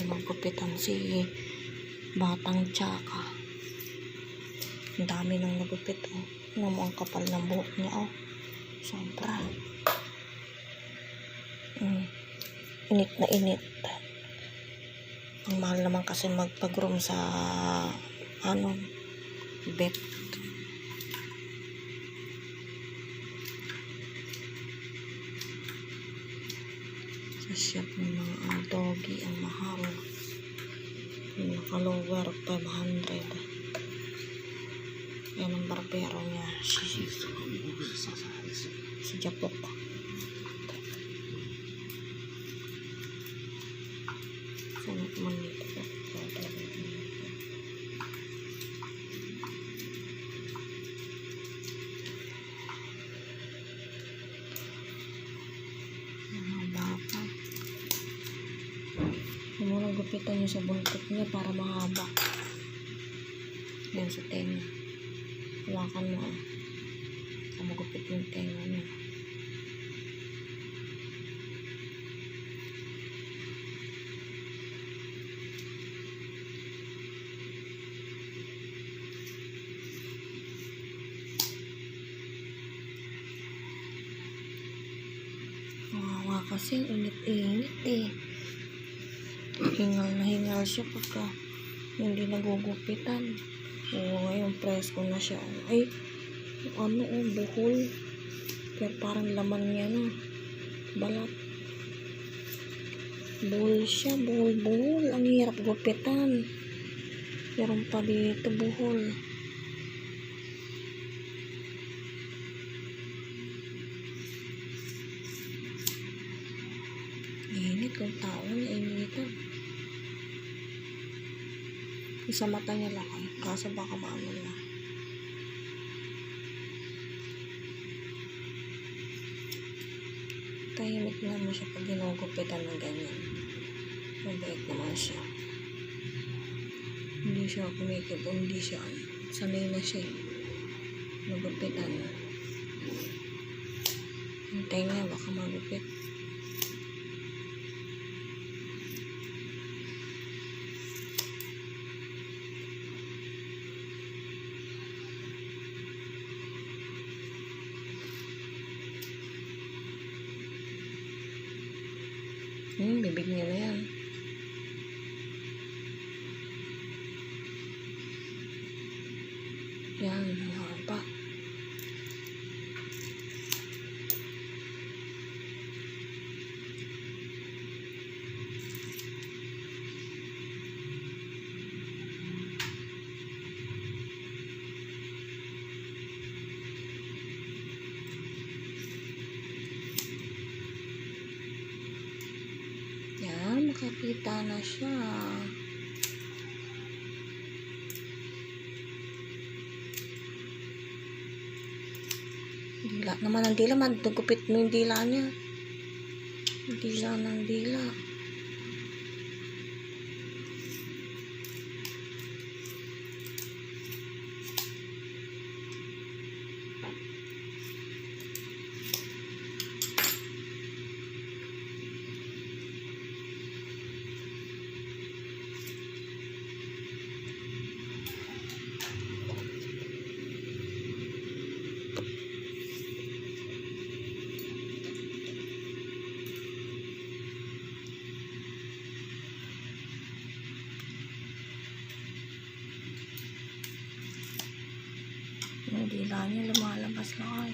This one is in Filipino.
Ginugupitan si Batang Tsaka. Ang dami nang nagupit, oh. Ano ang kapal ng buhok niya, oh. Sobra. Mm. Init na init. Ang mahal naman kasi magpag-room sa ano, vet. Shop ng mga doggy ang mahal. Naka-lower 500. Yan ang barbero niya. Si, si Japok. Sangat manito. Gupitan niya sa buntot niya para mahaba. Yan sa tenga. Hawakan mo ah. Sa magupit yung tenga niya. Kawawa kasi init-init eh. Hingal na hingal siya pagka hindi nagugupitan. Oo, ngayon presko na siya. Ay, ano oh, buhol. Pero parang laman niya na. Balat. Buhol siya, buhol, buhol. Ang hirap gupitan. Meron pa dito buhol. Kung tao na initan. Yung Sa mata niya lang ay. Kaso baka maano na. Tahimik naman siya pag ginugupitan ng ganyan. Mabait naman siya. Hindi siya kumikip, hindi siya. Sanay na siya. eh. Nagupitan. Ang tenga baka magupit. Hmm, bibig niya na yan. Yan, makakita na siya. Dila naman ang dila, madugupit mo yung dila niya. Dila ng dila. Yung dila niya lumalabas lang ay.